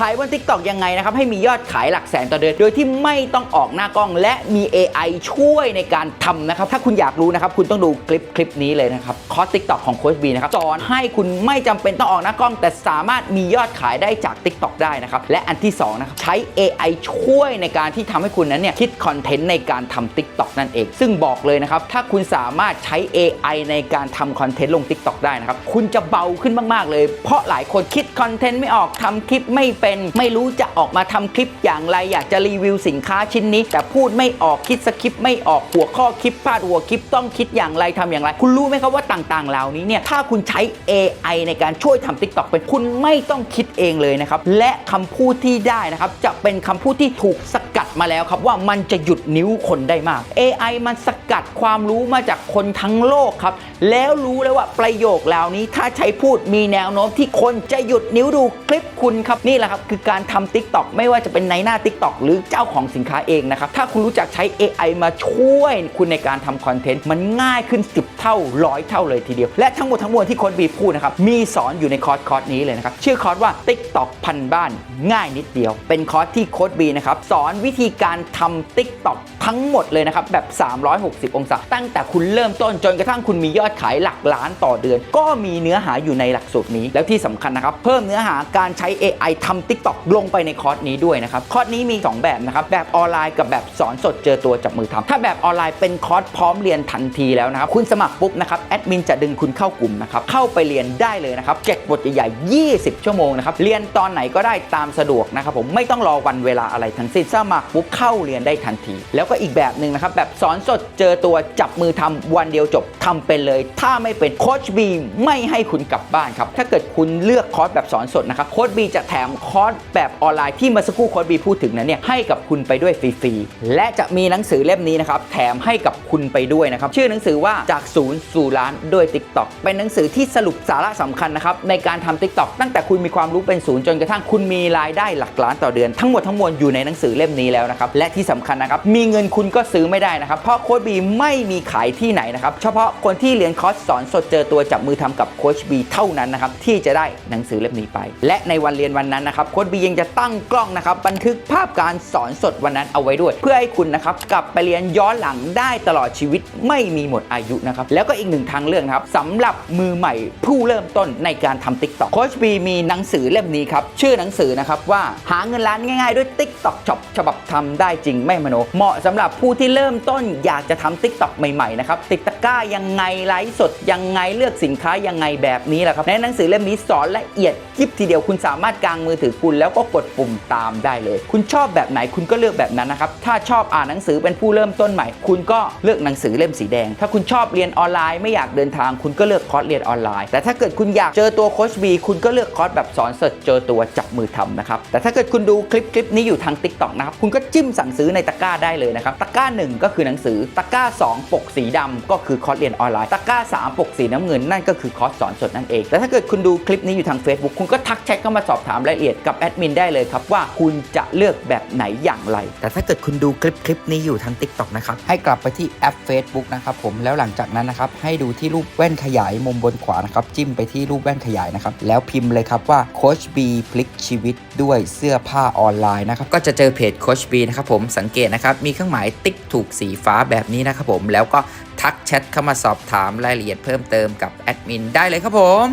ขายบน TikTok ยังไงนะครับ ให้มียอดขายหลักแสนต่อเดือน โดยที่ไม่ต้องออกหน้ากล้องและมี AI ช่วยในการทำนะครับ ถ้าคุณอยากรู้นะครับ คุณต้องดูคลิปคลิปนี้เลยนะครับ คอร์ส TikTok ของโค้ชบีนะครับ สอนให้คุณไม่จำเป็นต้องออกหน้ากล้อง แต่สามารถมียอดขายได้จาก TikTok ได้นะครับ และอันที่สองนะครับ ใช้ AI ช่วยในการที่ทำให้คุณนั้นเนี่ยคิดคอนเทนต์ในการทำ TikTok นั่นเอง ซึ่งบอกเลยนะครับ ถ้าคุณสามารถใช้ AI ในการทำคอนเทนต์ลง TikTok ได้นะครับ คุณจะเบาขึ้นมาก ๆ เลย เพราะหลายคนคิดคอนเทนต์ไม่ออกทำคลิปไม่เป็นไม่รู้จะออกมาทำคลิปอย่างไรอยากจะรีวิวสินค้าชิ้นนี้ แต่พูดไม่ออกคิดสคริปต์ไม่ออกหัวข้อคลิปพาดหัวคลิปต้องคิดอย่างไรทำอย่างไร คุณรู้ไหมครับว่าต่างๆ เหล่านี้เนี่ยถ้าคุณใช้ AI ในการช่วยทำ TikTok เป็นคุณไม่ต้องคิดเองเลยนะครับและคำพูดที่ได้นะครับจะเป็นคำพูดที่ถูกสกัด มาแล้วครับว่ามันจะหยุดนิ้วคนได้มาก AI มันสกัดความรู้มาจากคนทั้งโลกครับ แล้วรู้แล้วว่าประโยคเหล่านี้ถ้าใช้พูดมีแนวโน้มที่คนจะหยุดนิ้วดูคลิปคุณครับนี่แหละครับคือการทำ TikTok ไม่ว่าจะเป็นในหน้า TikTok หรือเจ้าของสินค้าเองนะครับถ้าคุณรู้จักใช้ AI มาช่วยคุณในการทำคอนเทนต์มันง่ายขึ้น 10 เท่าร้อยเท่าเลยทีเดียว และทั้งหมดทั้งมวลที่ค้ดบีพูดนะครับมีสอนอยู่ในคอร์สคอร์สนี้เลยนะครับชื่อคอร์สว่า TikTok พันบ้าน ง่ายนิดเดียว เป็นคอร์สที่โค้ดบีนะครับสอนวิธีธีการทำ TikTok ทั้งหมดเลยนะครับแบบ 360 องศา ตั้งแต่คุณเริ่มต้นจนกระทั่งคุณมียอดขายหลักล้านต่อเดือน ก็มีเนื้อหาอยู่ในหลักสูตรนี้ แล้วที่สำคัญนะครับ เพิ่มเนื้อหาการใช้ AI ทำ TikTok ลงไปในคอร์สนี้ด้วยนะครับ คอร์สนี้มี 2 แบบนะครับ แบบออนไลน์กับแบบสอนสดเจอตัวจับมือทำถ้าแบบออนไลน์เป็นคอร์สพร้อมเรียนทันทีแล้วนะครับ คุณสมัครปุ๊บนะครับแอดมินจะดึงคุณเข้ากลุ่มนะครับ เข้าไปเรียนได้เลยนะครับ7บทใหญ่ๆ20 ชั่วโมงนะครับ เรียนตอนไหนก็ได้ตามสะดวกนะครับผม ไม่ต้องรอวันเวลาอะไรทั้งสิ้น สมัครปุ๊บเข้าเรียนได้ทันที แล้วก็อีกแบบหนึ่งนะครับ แบบสอนสดเจอตัวจับมือทำวันเดียวจบทำเป็นเลย ถ้าไม่เป็นโค้ชบีไม่ให้คุณกลับบ้านครับ ถ้าเกิดคุณเลือกคอร์สแบบสอนสดนะครับโค้ชบีจะแถมคอร์สแบบออนไลน์ที่มาสักครู่โค้ชบีพูดถึงนั้นเนี่ยให้กับคุณไปด้วยฟรีๆและจะมีหนังสือเล่มนี้นะครับแถมให้กับคุณไปด้วยนะครับชื่อหนังสือว่าจากศูนย์สู่ล้านด้วย TikTok เป็นหนังสือที่สรุปสาระสำคัญนะครับในการทำ TikTok ตั้งแต่คุณมีความรู้เป็นศูนย์จนกระทั่งคุณมีรายได้หลักล้านต่อเดือน ทั้งหมดทั้งมวลอยู่ในหนังสือเล่มนี้แล้วนะครับและที่สำคัญนะครับมีเงินคุณก็ซื้อไม่ได้นะครับ เพราะโค้ชบีไม่มีขายที่ไหนนะครับ เฉพาะคนที่เรียนคอร์สสอนสดเจอตัวจับมือทำกับโค้ชบีเท่านั้นนะครับ ที่จะได้หนังสือเล่มนี้ไป และในวันเรียนวันนั้นนะครับโค้ชบียังจะตั้งกล้องนะครับบันทึกภาพการสอนสดวันนั้นเอาไว้ด้วย เพื่อให้คุณนะครับกลับไปเรียนย้อนหลังได้ตลอดชีวิตไม่มีหมดอายุนะครับแล้วก็อีกหนึ่งทางเลือกครับสำหรับมือใหม่ผู้เริ่มต้นในการทำ TikTok โค้ชบีมีหนังสือเล่มนี้ครับชื่อหนังสือนะครับว่าหาเงินล้านง่าย ๆ ด้วย TikTok Shop ฉบับทำได้จริงไม่มโนเหมาะสำหรับผู้ที่เริ่มต้นอยากจะทำ TikTok ใหม่ๆนะครับติดตะกร้ายังไงไลฟ์สดยังไงเลือกสินค้ายังไงแบบนี้แหละครับในหนังสือเล่มนี้สอนละเอียดยิบทีเดียวคุณสามารถกางมือถือคุณแล้วก็กดปุ่มตามได้เลย คุณชอบแบบไหนคุณก็เลือกแบบนั้นนะครับถ้าชอบอ่านหนังสือเป็นผู้เริ่มต้นใหม่ คุณก็เลือกหนังสือเล่มสีแดง ถ้าคุณชอบเรียนออนไลน์ไม่อยากเดินทาง คุณก็เลือกคอร์สเรียนออนไลน์ แต่ถ้าเกิดคุณอยากเจอตัวโค้ชบีคุณก็เลือกคอร์สแบบสอนสดเจอตัวจับมือทำนะครับแต่ถ้าเกิดคุณดูคลิปคลิปนี้อยู่ทาง TikTok นะครับคุณก็จิ้มสั่งซื้อในตะกร้าได้เลยนะครับตะกร้า 1 ก็คือหนังสือตะกร้า 2 ปกสีดำก็คือคอร์สเรียนออนไลน์ตะกร้า 3 ปกสีน้ำเงินนั่นก็คือคอร์สสอนสดนั่นเองแต่ถ้าเกิดคุณดูคลิปนี้อยู่ทาง Facebook คุณก็ทักแชทเข้ามาสอบถามรายละเอียดกับแอดมินได้เลยครับว่าคุณจะเลือกแบบไหนอย่างไร แต่ถ้าเกิดคุณดูคลิปคลิปนี้อยู่ทาง TikTok นะครับให้กลับไปที่แอป Facebook นะครับผมแล้วหลังจากนั้นนะครับให้ดูที่รูปแว่นขยายมุมบนขวานะครับจิ้มไปที่รูปแว่นขยายนะครับแล้วพิมพ์เลยครับว่าโคชบีพลิกชีวิตด้วยเสื้อผ้าออนไลน์นะครับก็จะเจอเพจโคชบีนะครับผมสังเกตนะครับมีเครื่องหมายติ๊กถูกสีฟ้าแบบนี้นะครับผม แล้วก็ทักแชทเข้ามาสอบถามรายละเอียดเพิ่มเติมกับแอดมินได้เลยครับผม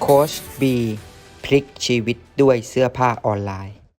โคชบีพลิกชีวิตด้วยเสื้อผ้าออนไลน์